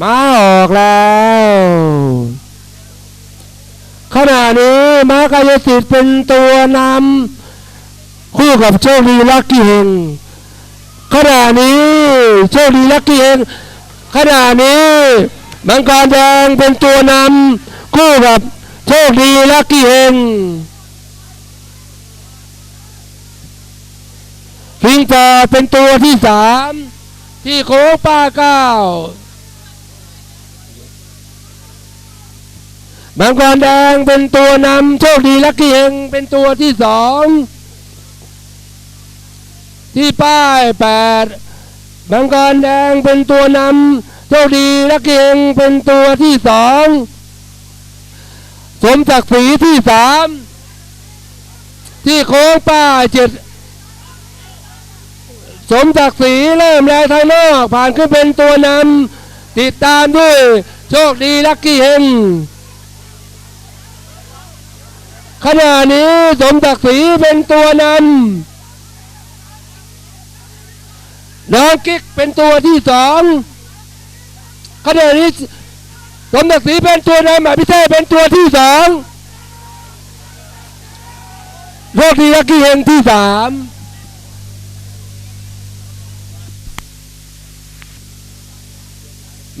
มาออกแล้วขณะนี้ม้ากายสิทธิ์เป็นตัวนำคู่กับโชคดีลักกี้เฮงขณะนี้โชคดีลักกี้เฮงขณะนี้มังกรแดงเป็นตัวนำคู่กับโชคดีลักกี้เฮงพิงปอเป็นตัวที่สามที่โค้งป้าเก้า มังกรแดงเป็นตัวนำโชคดีลักกี้เฮงเป็นตัวที่สองที่ป้ายแปดมังกรแดงเป็นตัวนำโชคดีลักกี้เฮงเป็นตัวที่สองสมศักดิ์ศรีที่สามที่โค้งป้ายเจ็ดสมศักดิ์ศรีเริ่มแรงทางนอกผ่านขึ้นเป็นตัวนำติดตามด้วย โชคดีลักกี้เฮง ขณะนี้สมศักดิ์ศรีเป็นตัวนำน้องกิ๊กเป็นตัวที่สองขณะนี้สมศักดิ์ศรีเป็นตัวนำอภิเษเป็นตัวที่สองโชคดีลักกี้เฮงที่สาม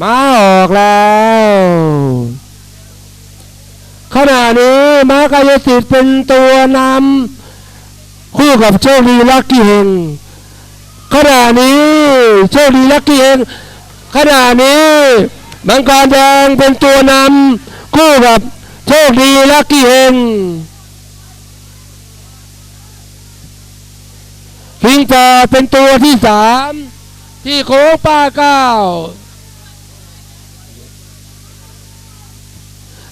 มาออกแล้วขณะนี้ ม้ากายสิทธิ์เป็นตัวนำคู่กับโชคดีลักกี้เฮงขณะนี้โชคดีลักกี้เฮงขณะนี้มังกรแดงเป็นตัวนำคู่กับโชคดีลักกี้เฮงพิงปอเป็นตัวที่สามที่โค้งป้าเก้า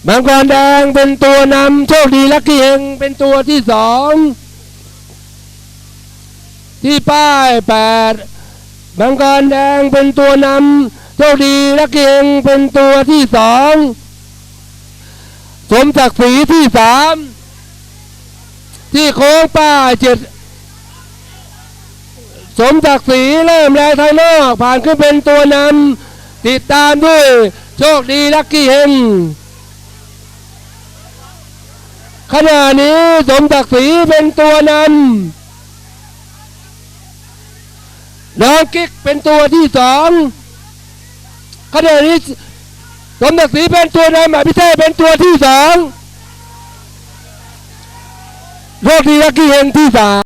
มังกรแดงเป็นตัวนำโชคดีลักกี้เฮงเป็นตัวที่สองที่ป้ายแปดมังกรแดงเป็นตัวนำโชคดีลักกี้เฮงเป็นตัวที่สองสมศักดิ์ศรีที่สามที่โค้งป้ายเจ็ดสมศักดิ์ศรีเริ่มแรงทางนอกผ่านขึ้นเป็นตัวนำติดตามด้วย โชคดีลักกี้เฮง ขณะนี้สมศักดิ์ศรีเป็นตัวนำน้องกิ๊กเป็นตัวที่สองขณะนี้สมศักดิ์ศรีเป็นตัวนำอภิเษเป็นตัวที่สองโรคดีลักกี้เฮงที่สาม